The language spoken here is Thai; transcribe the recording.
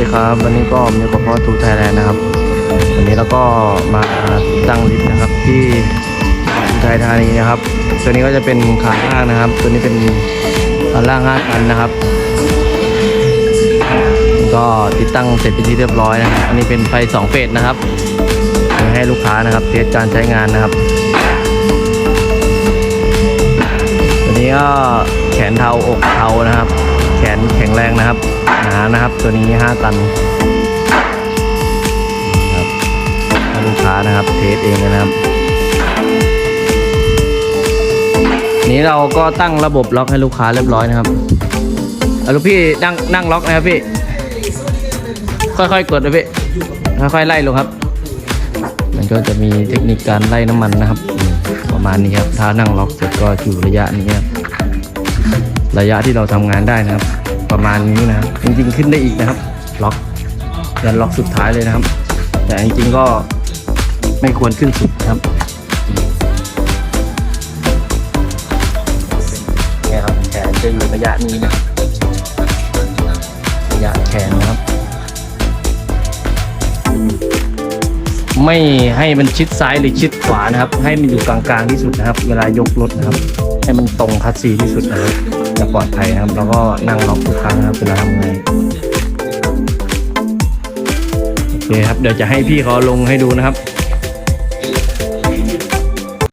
ดีครับวันนี้ก็มีกับพ่อทูไทยแลนด์นะครับ วันนี้เราก็มาตั้งลิฟต์นะครับที่อุทัยธานีนะครับ ตัวนี้ก็จะเป็นขาล่างนะครับ ตัวนี้เป็นขาล่าง5ตันนะครับ ก็ติดตั้งเสร็จเป็นที่เรียบร้อยนะครับอันนี้เป็นไฟ2เฟสนะครับให้ลูกค้านะครับเทสการใช้งานนะครับตัวนี้ก็แขนเทาอกเทานะครับ แขนแข็งแรงนะครับหนานะครับตัวนี้ 5 ตันครับลูกค้านะครับเทสเองนะครับ นี้เราก็ตั้งระบบล็อกให้ลูกค้าเรียบร้อยนะครับเอาลูกพี่นั่งนั่งล็อกนะครับพี่ ค่อยๆกดนะพี่ค่อยๆไล่ลงครับ มันก็จะมีเทคนิคการไล่น้ำมันนะครับ ประมาณนี้ครับถ้านั่งล็อกเสร็จก็อยู่ระยะนี้ครับ ระยะที่เราทำงานได้นะครับ ประมาณนี้นะครับจริงๆขึ้นได้อีกนะครับ ล็อกยันล็อกสุดท้ายเลยนะครับ แต่จริงๆก็ไม่ควรขึ้นสุดนะครับเนี่ยครับแขนจะอยู่ระยะนี้นะครับ ไม่ให้มันชิดซ้ายหรือชิดขวานะครับ ให้มันอยู่กลางๆที่สุดนะครับ เวลายกรถนะครับ ให้มันตรงคัสซีที่สุดนะครับจะปลอดภัยนะครับ แล้วก็นั่งล็อกทุกครั้งนะครับเวลาทำงานโอเคครับเดี๋ยวจะให้พี่เขาลงให้ดูนะครับ